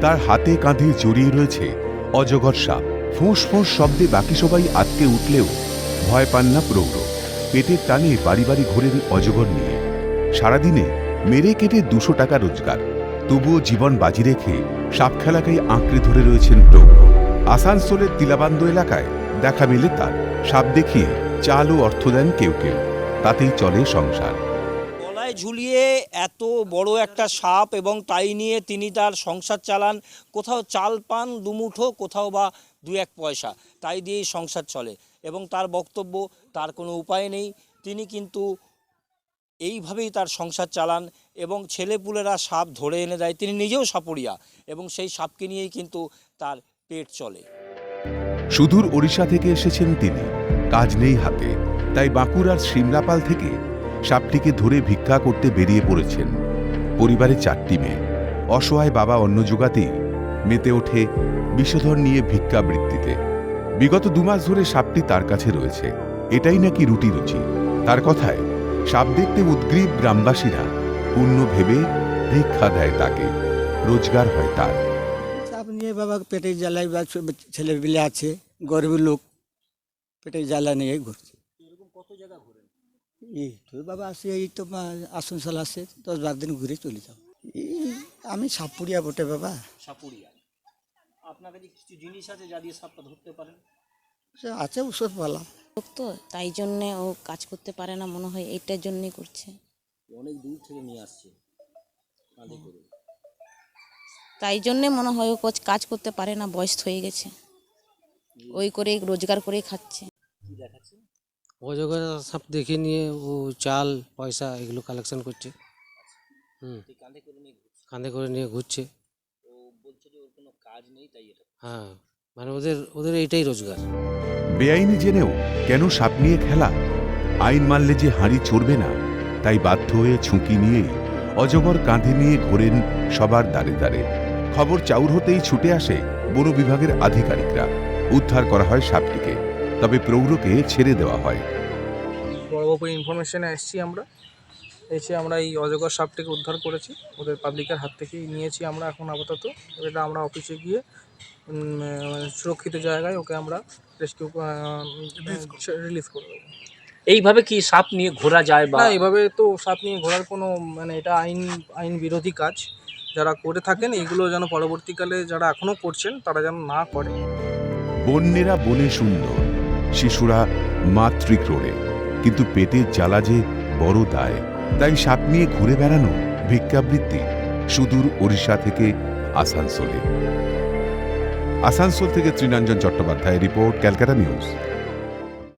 তার হাতে কাঁধে জড়িয়ে রয়েছে অজগর সাপ। ফোঁস ফোঁস শব্দে বাকি সবাই আটকে উঠলেও ভয় পান না প্রৌঢ়। পেটের টানে বাড়ি বাড়ি ঘোরেন অজগর নিয়ে। সারাদিনে মেরে কেটে দুশো টাকা রোজগার। তবুও জীবন বাজি রেখে সাপ খেলাকেই আঁকড়ে ধরে রয়েছেন প্রৌঢ়। আসানসোলের তিলাবান্দ এলাকায় দেখা মেলে তার। সাপ দেখিয়ে চাল ও অর্থ দেন কেউ কেউ। তাতেই চলে সংসার। গলায় ঝুলিয়ে এত বড় একটা সাপ এবং তাই নিয়ে তিনি তার সংসার চালান। কোথাও চাল পান, দুমুঠো, কোথাও বা দু এক পয়সা, তাই দিয়েই সংসার চলে। এবং তার বক্তব্য, তার কোনো উপায় নেই। তিনি কিন্তু এইভাবেই তার সংসার চালান এবং ছেলেপুলেরা সাপ ধরে এনে দেয়। তিনি নিজেও সাপড়িয়া এবং সেই সাপকে নিয়েই কিন্তু তার পেট চলে। সুদূর ওড়িশা থেকে এসেছেন তিনি। কাজ নেই হাতে। তাই বাঁকুড়ার সিমলাপাল থেকে সাপটিকে ধরে ভিক্ষা করতে বেরিয়ে পড়েছেন। পরিবারে চারটি মেয়ে। অসহায় বাবা অন্ন জোগাতেই মেতে ওঠে বিষধর নিয়ে ভিক্ষাবৃত্তিতে বিগত দুমাস ধরে সাপটি তার কাছে রয়েছে। এটাই নাকি রুটি রুচি? তার কথায়, সাপ দেখতে উদ্গ্রীব গ্রামবাসীরা পূর্ণ ভেবে ভিক্ষা দেয় তাকে। রোজগার হয় তার। চাপ নিয়ে বাবা পেটের জ্বালায় ছেলে পিলে আছে গরিব লোক পেটের জ্বালা নিয়ে ঘুরছে। এই তো বাবা আসে এই তো আসানসোল আসে দশ বারো দিন ঘুরে চলে যাও। এই আমি সাপুরিয়া বটে বাবা। সাপুড়িয়া? আপনার কাছে কিছু জিনিস আছে যা দিয়ে সাপটা ধরতে পারেন? আছে ওষুধ পালা। তো তাই জন্যে ও কাজ করতে পারে না মনে হয় এইটার জন্যই করছে। অনেক দূর থেকে নিয়ে আসছে। তাই জন্যে মনে হয় ও কোচ- কাজ করতে পারে না বয়স হয়ে গেছে। ওই করে রোজগার করেই খাচ্ছে। কি দেখাচ্ছে? অজগর সাপ দেখে নিয়ে ও চাল পয়সা এগুলো কালেকশন করছে। হুম। কাঁধে করে নিয়ে ঘুরছে কাঁধে করে নিয়ে ঘুরছে। ও বলছে যে ওর কোনো কাজ নেই তাই এটা হ্যাঁ মানে ওদের ওদের এইটাই রোজগার। বেআইনি জেনেও কেন সাপ নিয়ে খেলা? আইন মানলে যে হাঁড়ি চড়বে না তাই বাধ্য হয়ে ঝুঁকি নিয়ে অজগর কাঁধে নিয়ে ঘোরেন সবার দ্বারে দ্বারে। খবর চাউর হতেই ছুটে আসে বন বিভাগের আধিকারিকরা। উদ্ধার করা হয় সাপটিকে। তবে প্রৌঢ়কে ছেড়ে দেওয়া হয়। বড়বাবুর ইনফরমেশনে এসেছি আমরা। এসে আমরা এই অজগর সাপটিকে উদ্ধার করেছি। ওদের পাবলিকের হাত থেকেই নিয়েছি আমরা এখন আপাতত। এটা আমরা অফিসে গিয়ে মানে সুরক্ষিত জায়গায় ওকে আমরা রেস্কিউ রিলিজ করে দেবো এইভাবে কি সাপ নিয়ে ঘোরা যায় বা এইভাবে তো সাপ নিয়ে ঘোরার কোনো মানে এটা আইন আইন বিরোধী কাজ। যারা করে থাকেন এইগুলো যেন পরবর্তীকালে যারা এখনও করছেন তারা যেন না করে। বন্যেরা বনে সুন্দর। শিশুরা মাতৃক্রোড়ে, কিন্তু পেটের জ্বালা যে বড় দায়, তাই সাপ নিয়ে ঘুরে বেড়ানো ভিক্ষাবৃত্তি সুদূর ওড়িশা থেকে আসানসোলে। আসানসোল থেকে Trinanjan Chattopadhyay report, Calcutta news.